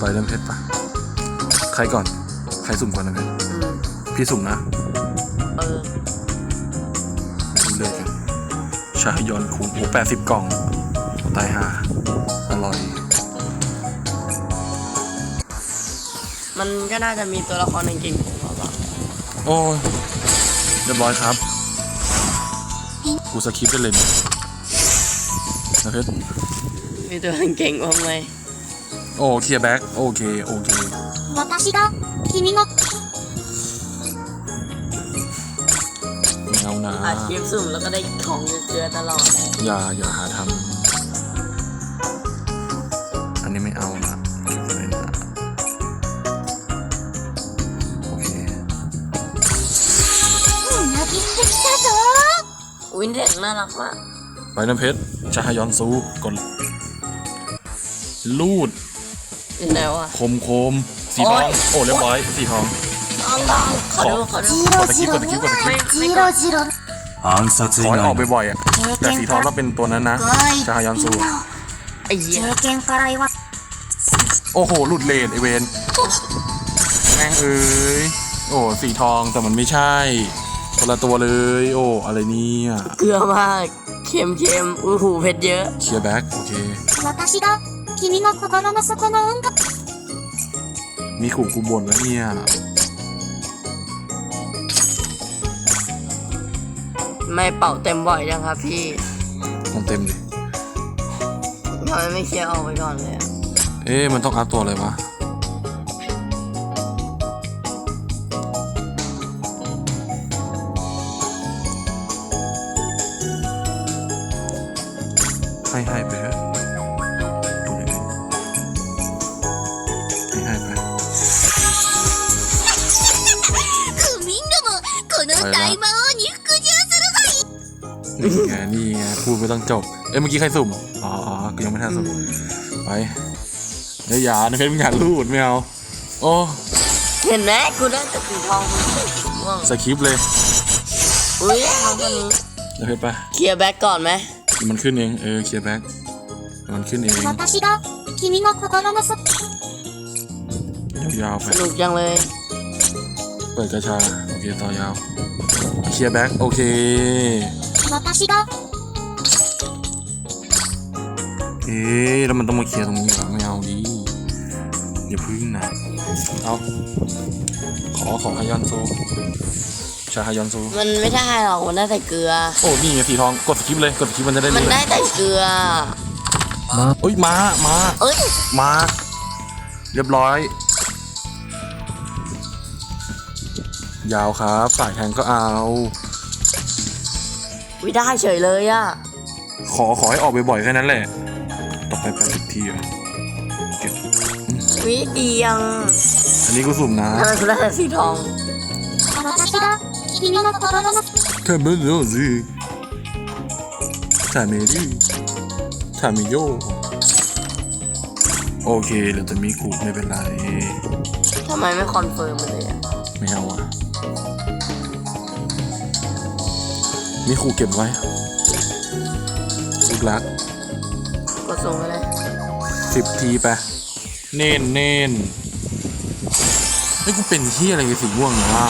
ปล่อยเริ่มเพชรปะใครก่อน ใครสุ่มก่อนนะเพชรอืมพี่สุ่มนะเออเลือกกันชาฮยอนคุงโอ้แปดสิบกล่องตายห่าอร่อย มันก็น่าจะมีตัวละครเก่งๆของเขาบ้างโอ้ยเรียบร้อยครับ กูสคริปต์ได้เลยเนี่ยนะเพชรมีตัวเก่งๆบ้างไหม โอ้เคลียร์แบ็กโอเค โอเค 私が君の ไม่เอานะ อาชีพสุ่มแล้วก็ได้ของเจือๆตลอด อย่า อย่าหาทำอันนี้ไม่เอานะเก็บไว้นะโอเค なぎってきたぞ อุ้ยเด็กน่ารักมาก ไปน้ำเพชรชาฮยอนซูกดลูด อยู่ไหนวะ คมคมสีทอง โอ๊ย โอ้เรียบร้อยสีทอง ลองลองขอดูขอดู ジロジロ見ないジロジロ暗殺以 ขอให้ออก 外の บ่อยๆอ่ะ แต่สีทองต้องเป็นตัวนั้นนะ ชาฮยอนซู ไอ้เหี้ย 経験から言わ โอ้โห หลุดเลนไอเวนแม่งเอ้ย โอ้สีทองแต่มันไม่ใช่ คนละตัวเลย โอ้ อะไรเนี่ย เกลือมากเค็มเค็มๆอู้หูเผ็ดเยอะ เคลียร์แบ็กโอเค 私が 君の心の底の音楽 มีขู่กูบ่นแล้วเนี่ย ไม่เป่าเต็มบ่อยยังครับพี่ ต้องเต็มดิ ทำไมไม่เคลียร์ออกไปก่อนเลยอะ เอ๊ะมันต้องอัพตัวอะไรวะ ไงนี่ไงพูดไม่ต้องจบ เอ้ยเมื่อกี้ใครสุ่ม อ๋ออ๋อกูยังไม่ทันสุ่ม ไปเดี๋ยวอย่านะเพชรมึงอย่าลูดไม่เอา โอ้ เห็นไหมกูได้แต่สีทองกูไม่ได้สีม่วง สคริปต์เลย อุ้ยน้องคนนี้ เดี๋ยวเพชรไป เคลียร์แบ็กก่อนไหม เดี๋ยวมันขึ้นเอง เออเคลียร์แบ็กมันขึ้นเอง 私が君の心の底 ยาวๆไป สนุกจังเลย เปิดกระชา โอเค ต่อยาว เคลียร์แบ็กโอเค 私がเอ๊ะแล้วมันต้องมาเคลียร์ตรงนี้เหรอไม่เอาดิอย่าพึ่งนะเอาขอขอฮายอนโซชาฮายอนโซมันไม่ได้หรอกมันได้แต่เกลือ โอ้นี่ไงสีทองกดสคริปต์เลยกดสคริปต์มันจะได้มันรู้เลได้ยแต่เกลือเอ้ยมามาเอ้ยมาเรียบร้อย ยาวครับสายแทงก็เอา วิได้เฉยเลยอ่ะ ขอขอให้ออกบ่อยๆแค่นั้นแหละ ต่อไปแปดสิบทีอะเก็บ วิเดียง อันนี้กูสุ่มนะ ทำไมกูได้แต่สีทอง 私が君の心の เธอไม่รู้สิถ่ายเมรี่ถ่ายเมโยโอเคเหลือแต่มีขู่ไม่เป็นไร ทำไมไม่คอนเฟิร์มมันเลยอ่ะ ไม่เอาอ่ะ มีขู่เก็บไว้ลูกรัก กดส่งไปเลย สิบทีไป เน่นเน่นไอ้ยกูเป็นที่อะไรกับสีม่วงเนี่ยว่า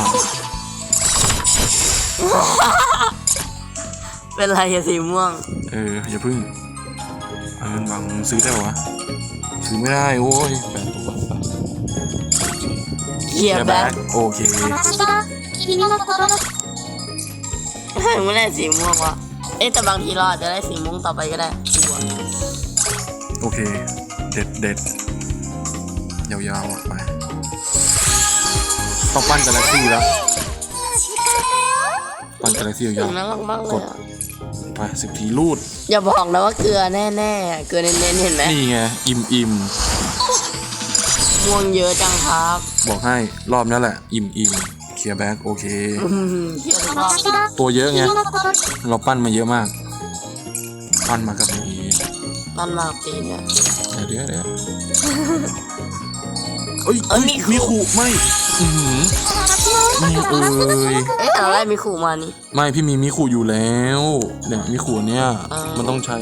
เป็นไรอะสีม่วง เออ อย่าพึ่งเอาเงินบังซื้อได้ปะวะ ซื้อไม่ได้ โอ้ยแปดตัวไป เคลียร์แบ็ก โอเค 私が君の心の ไม่ได้สีม่วงวะเอ๊ะแต่บางทีเราอาจจะได้สีม่วงต่อไปก็ได้กลัวโอเค เด็ดเด็ดยาวๆอะไปต้องปั้นกาแล็กซี่แล้วปั้นกาแล็กซี่ถึยาวงน่ารักมากเลยอะๆไปสิบทีรูด อย่าบอกนะว่าเกลือแน่ๆอะเกลือเน้นๆเห็นไหมนี่ไง อิ่มอิ่มม่วงเยอะจังครับ บอกให้รอบนี้แหละ อิ่มอิ่มเค ลียร์แบ็กโอเค ตัวเยอะไง เราปั้นมาเยอะมาก ปั้นมากับนี้ปั้นมาตีเนี่ยเดี๋ยวเดี๋ยวเฮ้ยเอ้ยมีขู่ไม่ไม่เอ้ยเอ๊ะอะไรมีขู่มานี่ ไม่พี่มีมีขู่อยู่แล้ว เนี่ยมีขู่เนี่ย มันต้องใช้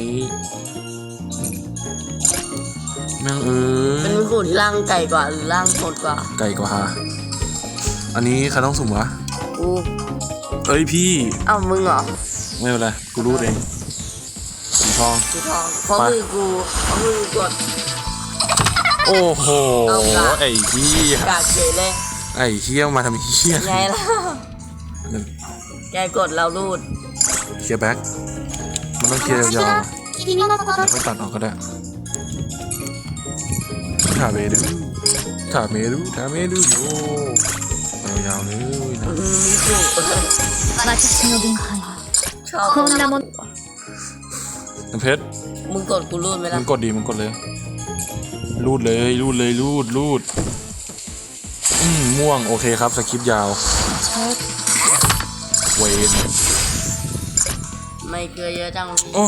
แม่งเออเป็นมีขู่ที่ร่างไก่กว่าหรือร่างคนกว่า ไก่กว่าฮะ อันนี้ใครต้องสุ่มวะ กู เอ้ยพี่ เอ้ามึงเหรอ ไม่เป็นไร กูรู้เองสีทอง สีทองเพราะ ไป มือกูเพราะมือกูกด โอ้โห เอาล่ะ ไอ้เหี้ย กาเกยเลย ไอ้เหี้ยมาทำเหี้ย ไงล่ะ แกกดเรารูด เคลียร์แบ็คมันต้องเคลียร์ยาว 君の心 ๆค่อยตัดออกก็ได้ถาเมดูถาเมดูถาเมดูโย ยาวๆเลยนะ อืมมีกู 私の分配は ชอบ こんなもん น้ำเพชร มึงกดกูรูดไหม มึ ล่ะ งกดดีมึงกดเลย รูดเลยรูดเลยรูดรูดอืมม่วงโอเคครับสคริปต์ยาวเวน ไม่เกลือเยอะจังพี่ โอ้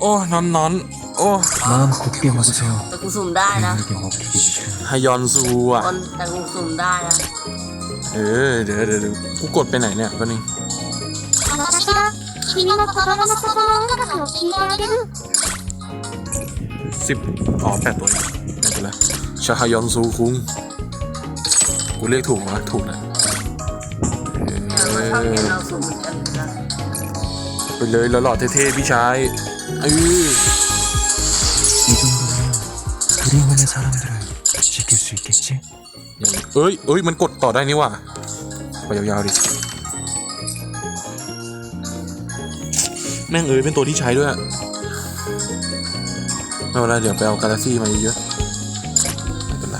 โอ้นอนนอนโอ้ 마음 곱게 먹으세요. แต่กูสุ่มได้นะ 에너지 없기 싫어. ฮยอนซูอ่ะ คนแต่กูสุ่มได้นะ เออเดี๋ยวเดี๋ยวเดี๋ยวกูกดไปไหนเนี่ยแป๊บนึง 私が君の心の底の音楽を聴いてあげる สิบอ๋อแปดตัวเองไม่เป็นไรชาฮยอนซูคุงกูเรียกถูกวะถูกนะเอ เนี่ยมันชอบเห็นเราสุ่มกันนะ อไปเลยหล่อๆเท่ๆพี่ชายเออ 이 정도면 그림만의 사람들을 지킬 수 있겠지? เอ้ยเอ้ยมันกดต่อได้นี่ว่ะไปยาวๆดิแม่งเอ้ยเป็นตัวที่ใช้ด้วยไม่เป็นไรเดี๋ยวไปเอากาแล็กซี่มาเยอะๆไม่เป็นไร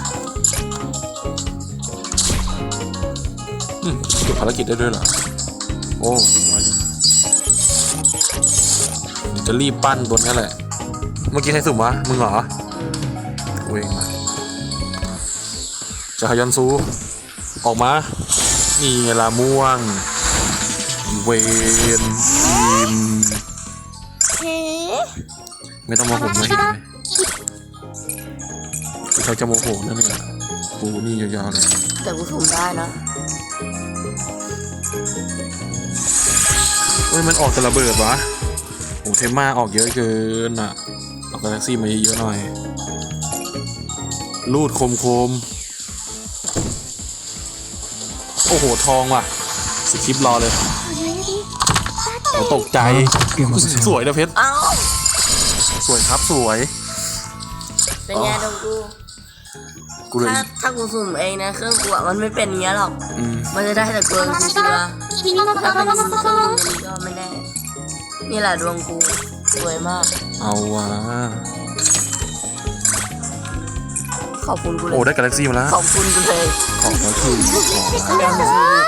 อืมเก็บภารกิจได้ด้วยเหรอ โอ้ยจะรีบปั้นตัวนี้แหละ เมื่อกี้ใครสุ่มวะมึงเหรอ จะฮยอนซู ออกมา นี่ไงล่ะม่วง เวนทีมเฮ้ไม่ต้องมาโหมมาเห็นเลยกูเขาจะโมโหนั่นเองกูนี่ยาวๆเลยแต่กูสุ่มได้นะเฮ้ยมันออกแต่ระเบิดวะโอ้เทมมาออกเยอะเกินอะเอากาแล็กซี่มาเยอะๆหน่อย ลูดคมคมๆ โอ้โหทองว่ะสคริปต์รอเลยผมตกใจสวยนะเพชรสวยครับสวยเป็นไงดงกูถ้าถ้ากูสุ่มเองนะเครื่องกูอะมันไม่เป็นเงี้ยหรอก มันจะได้แต่เกินกูคิดว่าถ้าเป็นเครื่องมสี่ก็ไม่แน่นี่แหละดวงกูสวยมาก เอาว่ะ ขอบคุณกูเลโอ้ยได้กาแล็กซี่มาแล้วขอบคุณกูเลยของก็คือของเรื่องซื้อ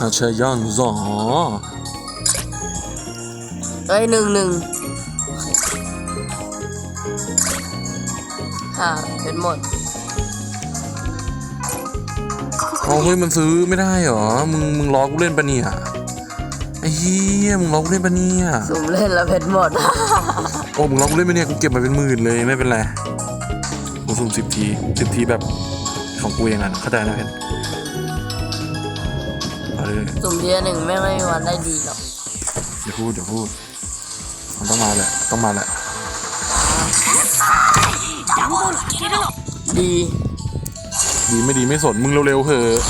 อาเชยอนซอเอ้ยหนึ่งหนึ่งค่ะเป็นหมดเอาเฮ้ยมันซื้อไม่ได้เหรอ มึงมึงล้อกูเล่นปะเนี่ยไอ้เหี้ยมึงล้อกูเล่นปะเนี่ย สุ่มเล่นแล้วเป็นหมด โอ้มึงล้อกูเล่นปะเนี่ยกูเก็บมาเป็นหมื่นเลยไม่เป็นไรกูสุ่มสิบทีสิบทีแบบของกูอย่างนั้นเข้าใจนะเพชรเอาเลยสุ่มเดียวหนึ่งไม่ไม่มีวันได้ดีหรอกเดี๋ยวพูดเดี๋ยวพูดมันต้องมาแหละต้องมาแหละดีดีไม่ดีไม่สนมึงเร็วๆเถอะ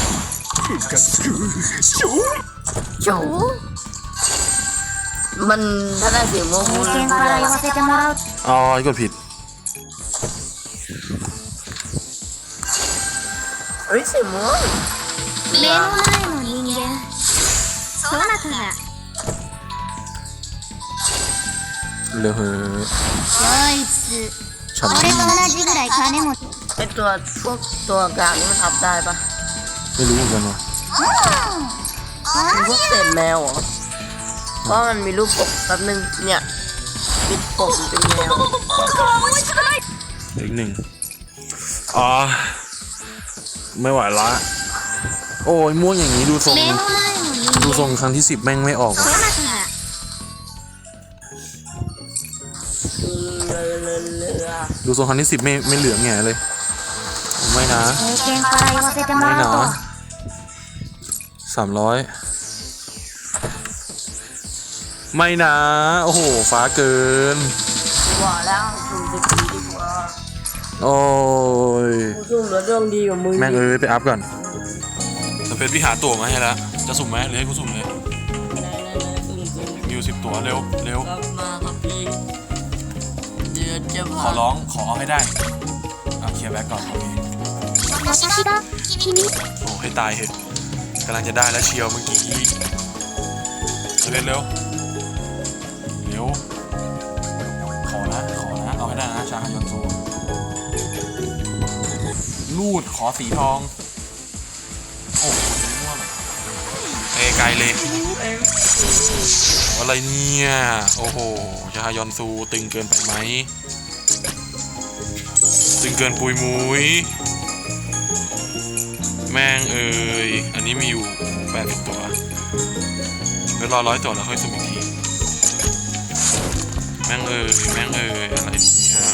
โจ มันถ้าได้เสียงโมโห 経験から言わせてもらう อ๋อกดผิด เฮ้ยเสียงโม 目の前の人間そなたが เร็วเหอะ こいつ ฉัน 俺と同じぐらい金持ち ไอตัวพวกตัวกลางนี่มันทับได้ปะ ไม่รู้เหมือนกันว่ะ มันพวกเศษแมวเหรอ เพราะมันมีรูปปกแป๊บนึงเนี่ยปิดปกมันเป็นแมว อีกหนึ่งอ๋อไม่ไหวละ โอ้ยม่วงอย่างนี้ดูทรง 目の前の人 ดู 間 ทรงครั้งที่สิบแม่งไม่ออก そ ว่ะ なたが เรือเรือเรือ ดูทรงครั้งที่สิบไม่ไม่เหลืองแง่เลย ไม่นะ 経験から言わせても ไม่ らう นะ と สามร้อย ไม่นะ โอ้โห ฟ้าเกินว่าแล้วชุมจะดีดีกว่าโอ้ยสุ่มแล้วเรื่องดีกว่ามึงแม่งเอ้ยไปอัพก่อนแต่เป็นวิหาตั๋วมาให้แล้วจะสุ่มไหมหรือให้กูสุ่มเลยมีอยู่สิบตั๋วเร็วเร็วมาครับพี่เดือดจะขอร้องขอเอาให้ได้เอาเคลียร์แบ็กก่อนโอเคโอ้ให้ตายเหตุกำลังจะได้แล้วเชียวเมื่อกี้เร็วเร็ว วขอนะ ขอนะ เอาให้ได้นะชาฮยอนซูลูดขอสีทอง โอ้โหม่วงเอไกลเลย อะไรเนี่ย โอ้โห ชาฮยอนซูตึงเกินไปไหม ตึงเกินปุยมุย แม่งเอ่ย อันนี้มีอยู่ 80 ตัวเดี๋ยวรอร้อยตัวแล้วค่อยสุ่มอีกทีแแม่งเออแม่งเอออะไรเนี่ย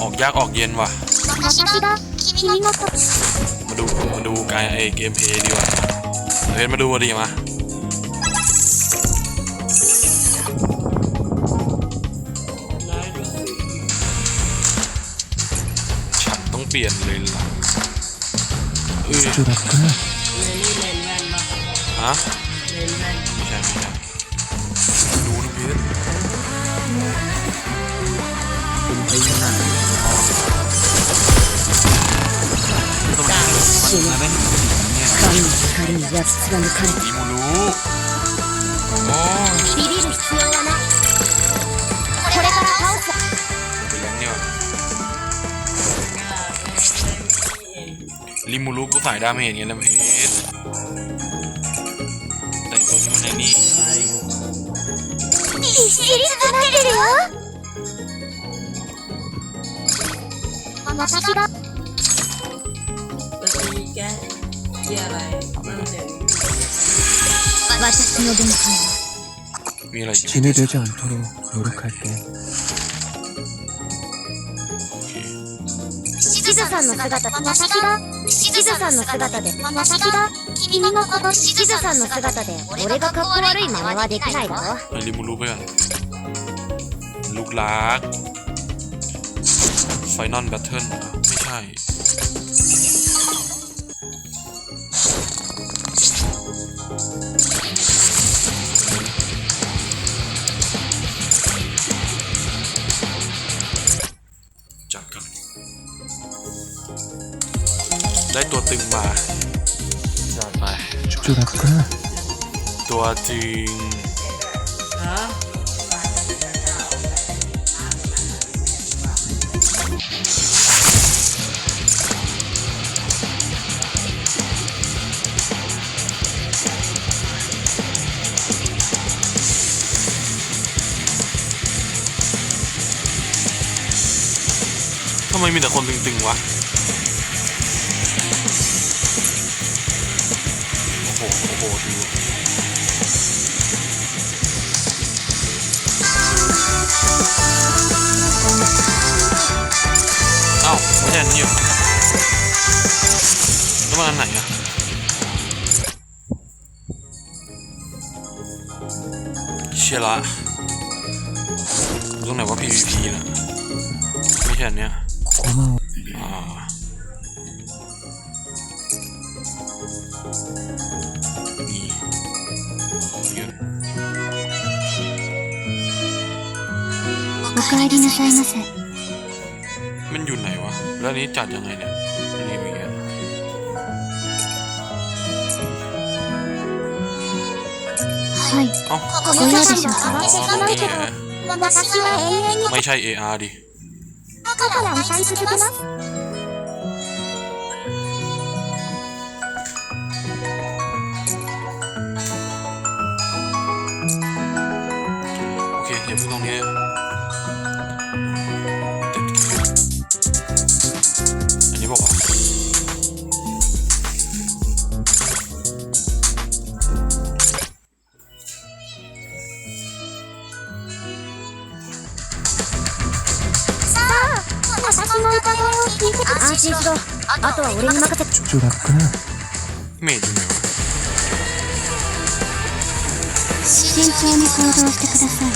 ออกยากออกเย็นว่ะ มาดูมาดูกายไอเกมเพย์ดีกว่าเพนมาดูดีมาฉันต้องเปลี่ยนเลยล่ะเฮ้ยฮะไม่ใช่ไม่ใช่ ดูนะพีท สุ่มไปยังไง ต้องมามันได้เห็นสีเนี่ย 神の光に焼き貫かれ อีมูรู้โอ้ย ビビる必要はないこれから倒す ไปเลี้ยงเนี่ยลิมูรู้กูสายดาเมจไงนะพีทแต่ตัวนี้มันในนี่ 시리즈 분들이요? 私が私が嫌だよなんで私の限界は 미라 이 친구. 지내되지 않도록 노력할게. 地図さんの姿私が地図さんの姿で私が君のこと地図さんの姿で俺がかっこ悪い真似はできないだろ ให้ลิมูรู้ไปก่อนลูกลักไฟนอลแบทเทิลไม่ใช่ ตัวตึงมาจัดไปจุดかなตัวจริงฮะทำไมมีแต่คนตึงๆวะ โหโอ้โหดูเอ้าไม่ใช่อันนี้หรอแล้วมันอันไหนอะเชียละตรงไหนว่า PVP น่ะไม่ใช่อันเนี้ย おかえりなさいませ มันอยู่ไหนวะ แล้วอันนี้จัดยังไงเนี่ยอันนี้มีแค่ はい เอ้า ごめんなさい อ๋อ 私が ตรง ない นี้ けど แหละ 私は永遠に ไม่ใช่ AR ดิ だから歌い続けます 信しろあとは俺に任せちょちょ楽な慎重に行動してください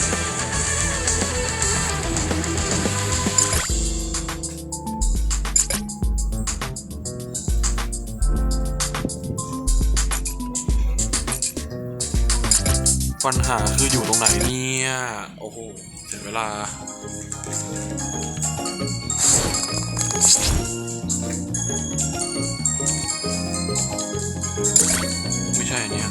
ปัญหาคืออยู่ตรงไหนเนี่ย โอ้โหเสียเวลา ช่อันเนี่ย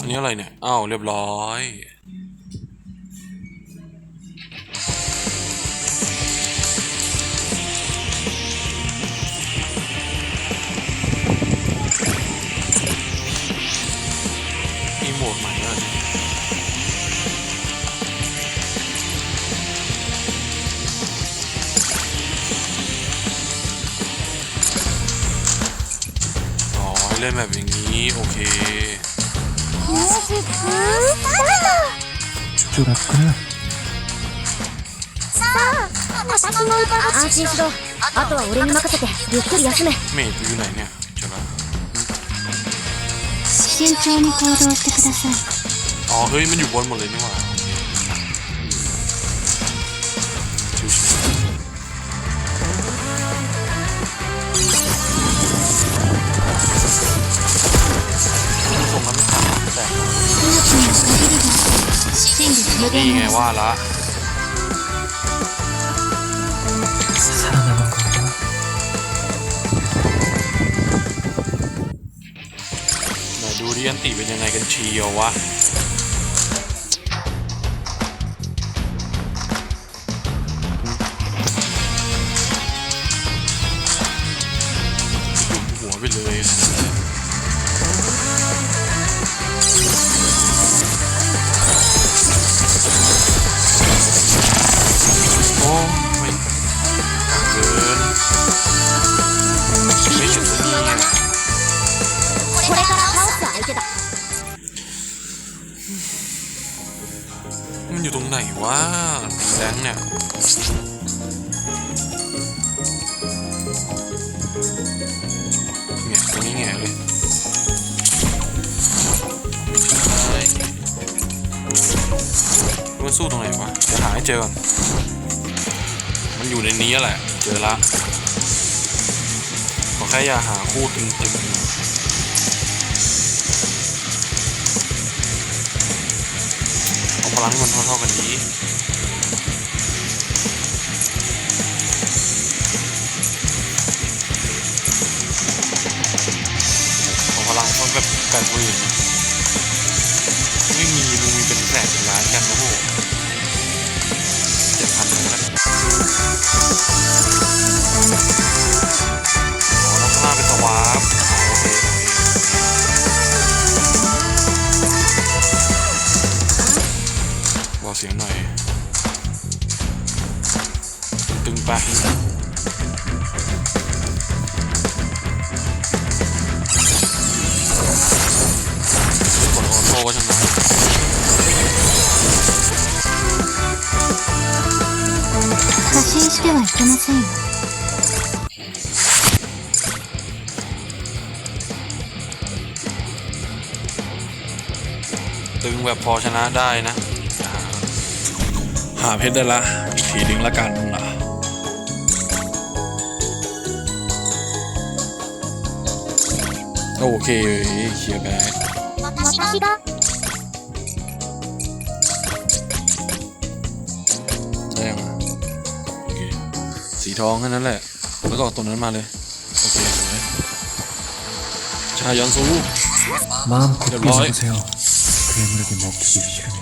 อันนี้อะไรเนี่ย อ้าว เรียบร้อย อ๋อเล่นแบบอย่างนี้ โอเคミュージックスターちょっと楽かなトさあ私の歌がアーチしろあとは俺に任せてゆっくり休め。เมจอยู่ไหนเนี่ย 慎重に行動してください อ๋อ เฮ้ย มันอยู่บนหมดเลยนี่หว่าชิวๆส่งแล้วไม่ทันแต่ 真実無 นี่ 限 ไงว่าละ ริยันติเป็นยังไงกันเชียววะ ตรงไหนวแดงเนี่ยเนี่ยตรงนี้แง่เลยมันสู้ตรงไหนวะเดี๋ยวหาให้เจอก่อนมันอยู่ในนี้แหละ เจอละขอแค่อย่าหาคู่จริงๆเอาพลังให้มันเท่าๆกันนี้ งมันแบบแปดหมื่นไม่มีมึงมีเป็นแสนเป็นล้านกันนะโหเจ็ดพันแล้วกันอ๋อแล้วข้างล่างเป็นสวาร์ปโอเคบอเสียงหน่อย ตึงไป ませんよ ตึงแบบพอชนะได้นะ หาเพชรได้ละ อีกทีนึงละกันล่ะโอเคเคลียร์ไป 私が ได้ยังอ่ะโอเค สี ทองแค่นั้นแหละ แล้วก็เอาตัวนั้นมาเลย โอเคสวยชายอนซู 마음 굳게 야, 뭐해? 잡으세요 괴물에게 먹히기 싫으면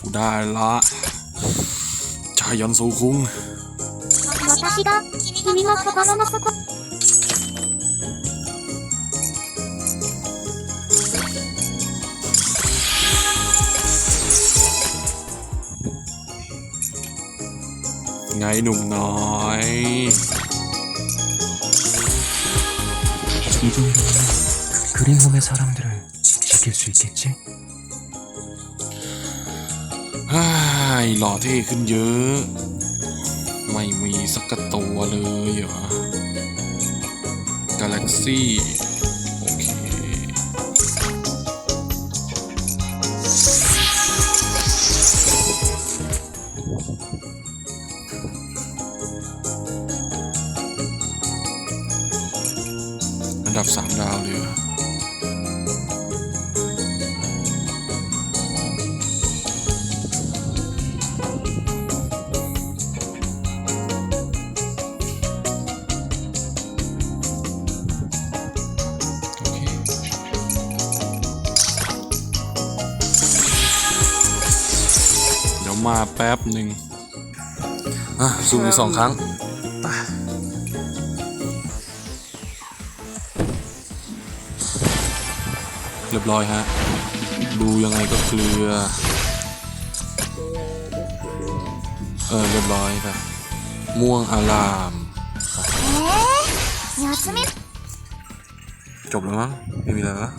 กูได้ละชายอนซูคุง 私が君の心の底 ไงหนุ่มน้อย 이 정도면 그린홈의 사람들을 지킬 수 있겠지? ฮ่ายหล่อเท่ขึ้นเยอะ ไม่มีสักกระตัวเลยเหรอ กาแล็กซี่ แป๊บหนึ่งอะซูมอีกสองครั้งไปเรียบร้อยฮะ ดูยังไงก็เกลือ เออเรียบร้อยครับ ม่วงอาราม休めจบแล้วมั้งไม่มีอะไรแล้วนะ